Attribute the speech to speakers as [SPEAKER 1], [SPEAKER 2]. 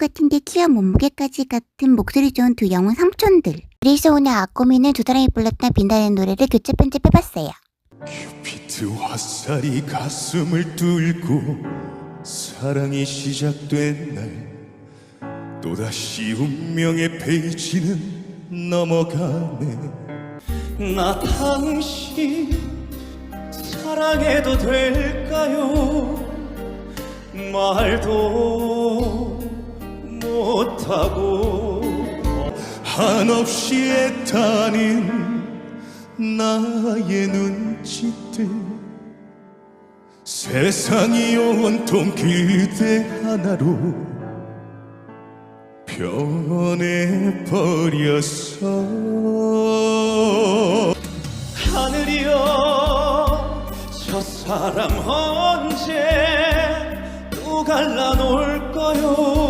[SPEAKER 1] 같은데 키와 몸무게까지 같은 목소리 좋은 두 영혼 삼촌들. 그래서 오늘 아꼬미는 두 사람이 불렀던 빛나는 노래를 교체 편집해봤어요.
[SPEAKER 2] 큐피트 화살이 가슴을 뚫고 사랑이 시작된 날 또다시 운명의 페이지는 넘어가네
[SPEAKER 3] 나 당신 사랑해도 될까요? 말도 못 하고
[SPEAKER 2] 한없이 애타는 나의 눈짓들 세상이 온통 그대 하나로 변해버렸어
[SPEAKER 3] 하늘이여 저 사람 언제 또 갈라놓을까요?